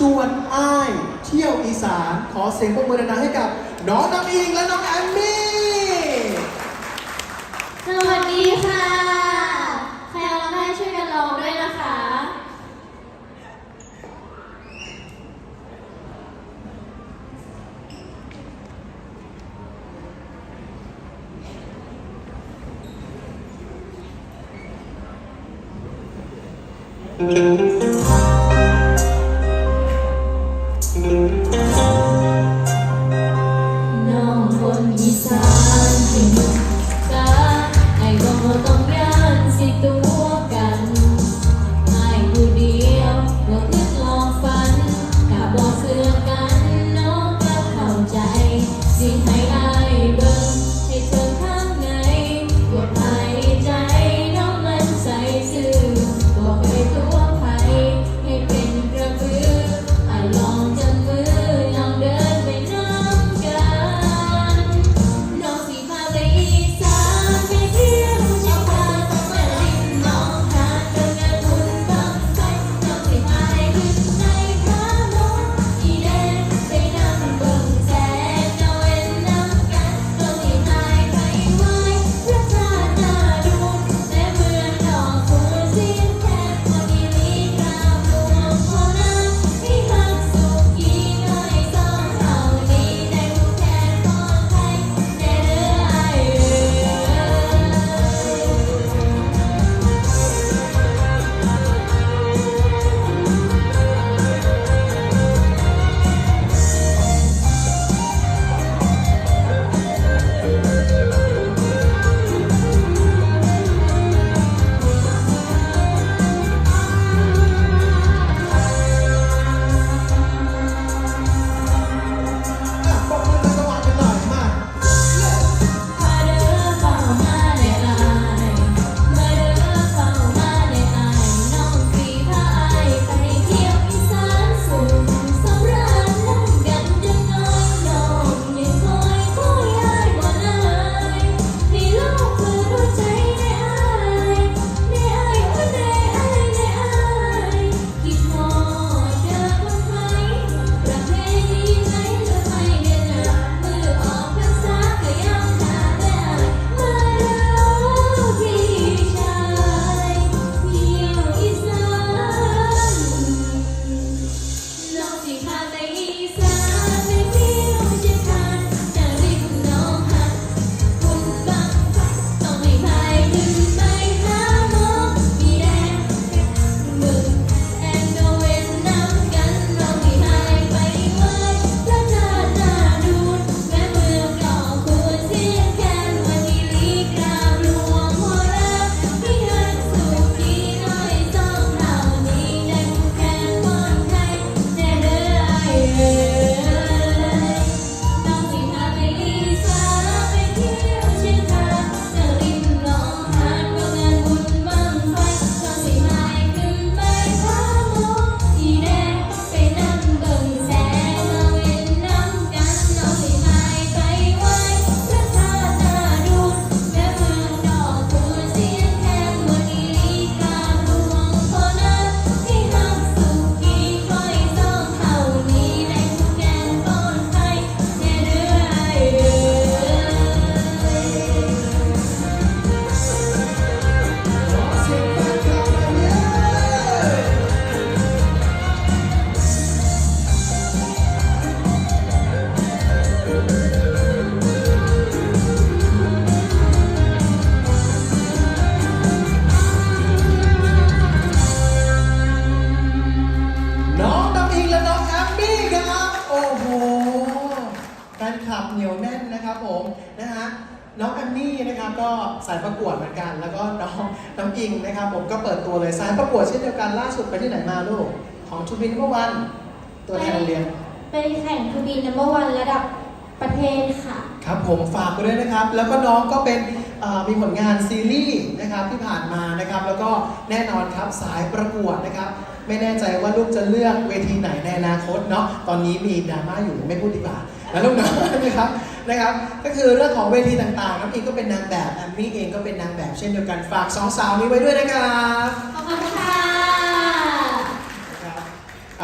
ชวนอ้ายเที่ยวอีสานขอเสียงปรบมือดังๆให้กับน้องน้ำอิงและน้องแอมมี่ สวัสดีค่ะ ใครร้องได้ช่วยกันร้องด้วยนะคะน้ ซื่อบ่เค นคลับเหนียวแน่นนะครับผมนะฮะน้องแอมมี่นะครับก็สายประกวดเหมือนกัน แล้วก็น้องน้องอิงนะครับ ผมก็เปิดตัวเลยสายประกวดเช่นเดียวกันล่าสุดไปที่ไหนมาลูกของทูบินเมื่อวันตัวแทนโรงเรียนไปแข่งทูบีนัมเบอร์วันระดับประเทศค่ะ ครับผมฝากไปด้วยนะครับ แล้วก็น้องก็เป็นเอ่อมีผลงานซีรีส์นะครับที่ผ่านมานะครับ แล้วก็แน่นอนครับสายประกวดนะครับ ไม่แน่ใจว่าลูกจะเลือกเวทีไหนในอนาคตเนาะตอนนี้มีดราม่าอยู่ไม่พูดดีกว่า นะลูกเนาะนะครับนะครับ ก็คือเรื่องของเวทีต่างๆน้ำอิงก็เป็นนางแบบแอมมี่เองก็เป็นนางแบบเช่นเดียวกันฝากสองสาวนี้ไว้ด้วยนะครับ ขอบคุณค่ะ